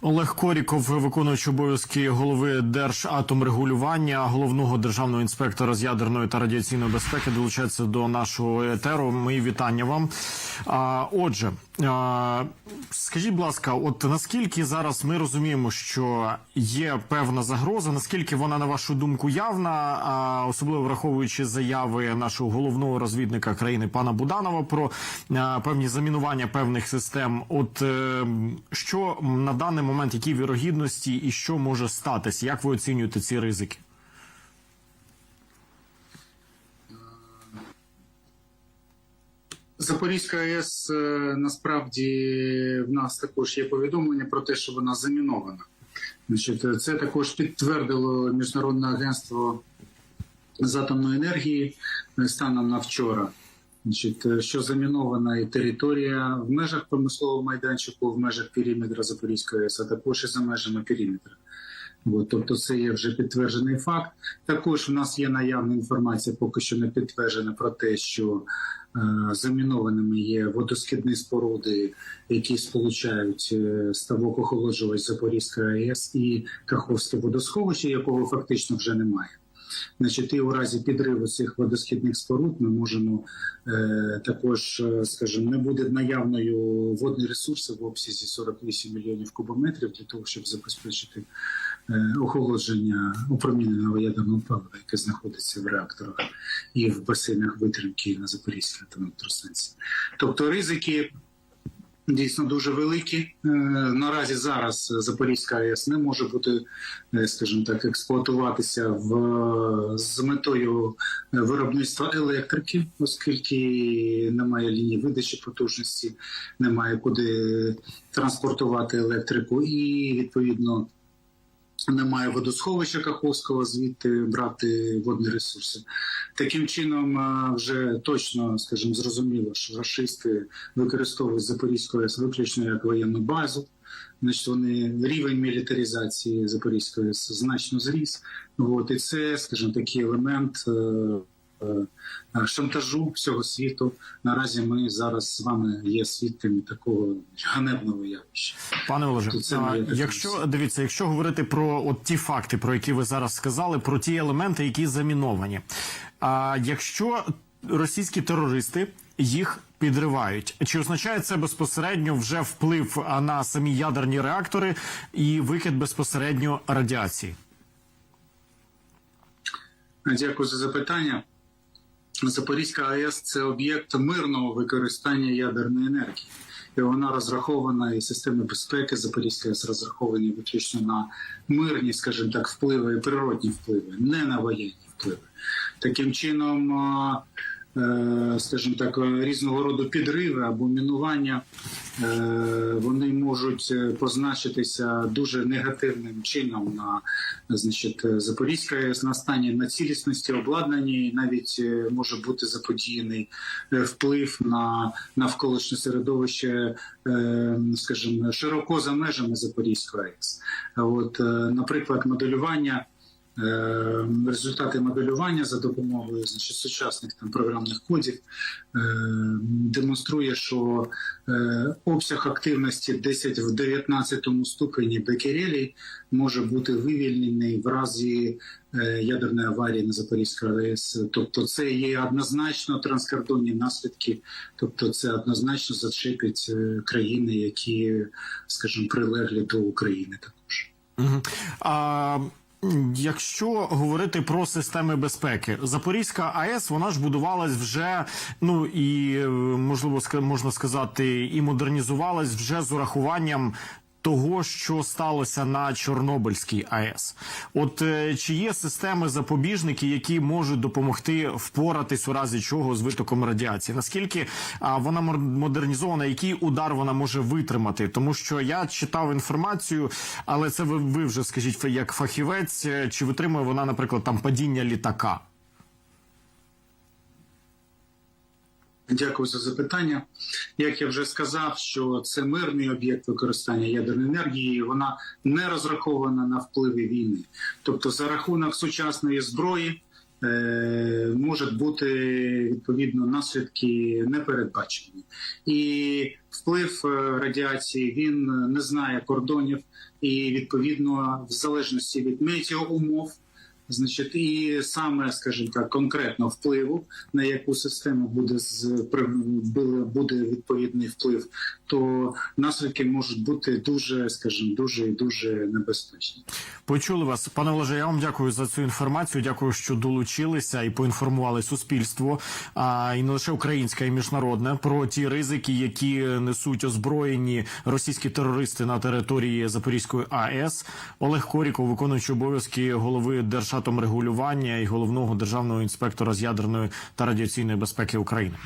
Олег Коріков, виконуючий обов'язки голови Держатомрегулювання, головного державного інспектора з ядерної та радіаційної безпеки, долучається до нашого етеру. Мої вітання вам. Отже, скажіть, будь ласка, от наскільки зараз ми розуміємо, що є певна загроза, наскільки вона, на вашу думку, явна, особливо враховуючи заяви нашого головного розвідника країни пана Буданова про певні замінування певних систем. От е, що на даний момент, які вірогідності і що може статися? Як ви оцінюєте ці ризики? Запорізька АЕС е, насправді в нас також є повідомлення про те, що вона замінована. Значить, це також підтвердило Міжнародне агентство з атомної енергії е, станом на вчора. Значить, е, що замінована і територія в межах промислового майданчику, в межах периметра Запорізької АЕС, а також і за межами периметра. От, тобто це є вже підтверджений факт. Також в нас є наявна інформація, поки що не підтверджена про те, що е, замінованими є водоскидні споруди, які сполучають е, ставок охолоджувач Запорізької АЕС і Каховське водосховище, якого фактично вже немає. Значить, і у разі підриву цих водосхідних споруд ми можемо е, також, е, скажімо, не буде наявною водні ресурси в обсязі 48 мільйонів кубометрів для того, щоб забезпечити охолодження опроміненого ядерного палива, яке знаходиться в реакторах і в басейнах витримки на Запорізькій електростанції. Тобто ризики дійсно дуже великі. Е, Наразі зараз Запорізька АЕС не може бути, е, скажімо так, експлуатуватися в з метою виробництва електрики, оскільки немає лінії видачі потужності, немає куди транспортувати електрику, і відповідно. Немає водосховища Каховського, звідти брати водні ресурси. Таким чином, е, вже точно, скажімо, зрозуміло, що рашисти використовують Запорізьку АЕС виключно як воєнну базу. Значить, вони рівень мілітаризації Запорізької АЕС значно зріс. От, і це, скажімо, такий елемент е, шантажу всього світу. Наразі ми зараз з вами є свідками такого ганебного явища. Пане Олеже, а, якщо дивіться, якщо говорити про от ті факти, про які ви зараз сказали, про ті елементи, які заміновані. А якщо російські терористи їх підривають, чи означає це безпосередньо вже вплив на самі ядерні реактори і викид безпосередньо радіації? Дякую за запитання. Запорізька АЕС це об'єкт мирного використання ядерної енергії. І вона розрахована, і системи безпеки Запорізька АЕС розраховані виключно на мирні, скажімо так, впливи природні впливи, не на воєнні впливи. Таким чином, скажімо так, різного роду підриви або мінування е, вони можуть е, позначитися дуже негативним чином на значить, Запорізька АЕС, на стані на цілісності обладнання, і навіть е, може бути заподіяний е, вплив на навколишнє середовище, е, скажімо, широко за межами Запорізької АЕС. От, е, наприклад, моделювання. Е, Результати моделювання за допомогою значить, сучасних там програмних кодів е, демонструє, що е, обсяг активності 10 в 19 ступені бекерелі може бути вивільнений в разі ядерної аварії на Запорізькій АЕС. Тобто, це є однозначно транскордонні наслідки, тобто це однозначно зачепить країни, які, скажімо, прилеглі до України також. А... Якщо говорити про системи безпеки, Запорізька АЕС вона ж будувалась вже, ну і е, можливо можна сказати, і модернізувалась вже з урахуванням того, що сталося на Чорнобильській АЕС. От е, чи є системи запобіжники, які можуть допомогти впоратись у разі чого з витоком радіації? Наскільки а, вона модернізована, який удар вона може витримати? Тому що я читав інформацію, але це ви, ви вже скажіть як фахівець, е, чи витримує вона, наприклад, там падіння літака? Дякую за запитання. Як я вже сказав, що це мирний об'єкт використання ядерної енергії, вона не розрахована на впливи війни. Тобто, за рахунок сучасної зброї, е, можуть бути відповідно наслідки непередбачені. І вплив е, радіації він не знає кордонів, і відповідно, в залежності від метеоумов, Значить, і саме, скажімо так, конкретно впливу, на яку систему буде з буде- відповідний вплив, то наслідки можуть бути дуже, скажімо, дуже і дуже небезпечні. Почули вас, пане Олеже. Я вам дякую за цю інформацію. Дякую, що долучилися і поінформували суспільство, а і не лише українське, й міжнародне про ті ризики, які несуть озброєні російські терористи на території Запорізької АЕС. Олег Коріков, виконуючий обов'язки голови Держатомрегулювання і головного державного інспектора з ядерної та радіаційної безпеки України.